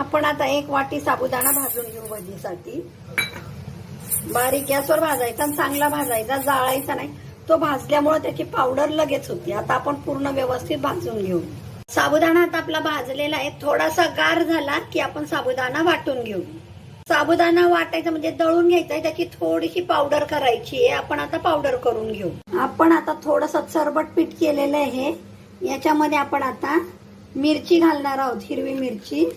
आपण आता एक वाटी साबुदाणा भाजून घेऊ भजीसाठी. बारीक गॅसवर भाजायचा आणि चांगला भाजायचा. जाळायचा नाही. तो भाजल्यामुळे त्याची पावडर लगेच होती. आता आपण पूर्ण व्यवस्थित भाजून घेऊ. साबुदाणा आता आपला भाजलेला आहे. थोडासा गार झाला की आपण साबुदाणा वाटून घेऊ. साबुदाणा वाटायचा म्हणजे दळून घ्यायचा आहे त्याची थोडीशी पावडर करायची आहे. आपण आता पावडर करून घेऊ. आपण आता थोडस चरबट पीठ केलेलं आहे. याच्यामध्ये आपण आता मिरची घालणार आहोत. हिरवी मिरची.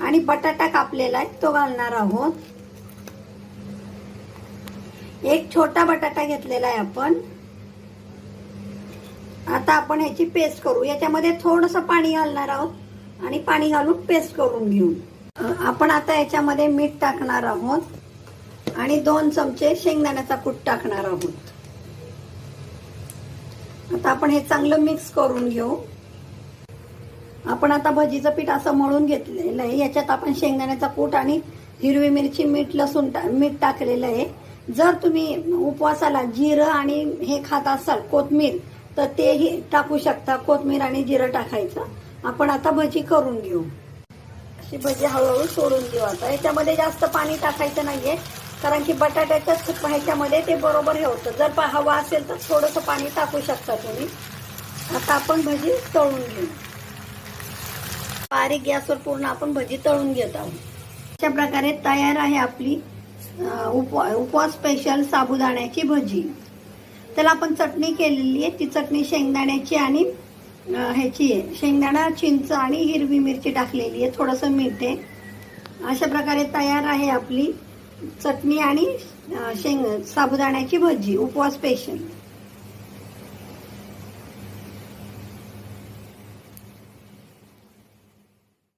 आणि बटाटा कापलेला आहे तो घालणार आहोत. एक छोटा बटाटा घेतलेला आहे आपण. आता आपण ह्याची पेस्ट करू. याच्यामध्ये थोडस पाणी घालणार आहोत आणि पाणी घालून पेस्ट करून घेऊ आपण आता याच्यामध्ये मीठ टाकणार आहोत आणि दोन चमचे शेंगदाण्याचा कूट टाकणार आहोत. आता आपण हे चांगलं मिक्स करून घेऊ. आपण आता भजीचं पीठ असं मळून घेतलेलं आहे. याच्यात आपण शेंगदाण्याचा कूट आणि हिरवी मिरची मीठ लसूण टा- मीठ टाकलेलं आहे. जर तुम्ही उपवासाला जिरं आणि हे खात असाल कोथमीर तर तेही टाकू शकता. कोथमीर आणि जिरं टाकायचं. आपण आता भजी करून घेऊ. अशी भजी हळूहळू सोडून घेऊ आता. याच्यामध्ये जास्त पाणी टाकायचं नाहीये कारण की बटाट्याच्याच ह्याच्यामध्ये ते बरोबर हे होतं. जर पा- हवा असेल तर थोडंसं पाणी टाकू शकता तुम्ही. आता आपण भजी तळून घेऊ. बारीक गॅसवर पूर्ण आपण भजी तळून घेत आहोत. अशा प्रकारे तयार आहे आपली उपवा उपवास स्पेशल साबुदाण्याची भजी. त्याला आपण चटणी केलेली आहे. ती चटणी शेंगदाण्याची आणि ह्याची आहे. शेंगदाणा चिंच आणि हिरवी मिरची टाकलेली आहे. थोडंसं मीठ आहे. अशा प्रकारे तयार आहे आपली चटणी आणि शेंग साबुदाण्याची भजी. उपवास स्पेशल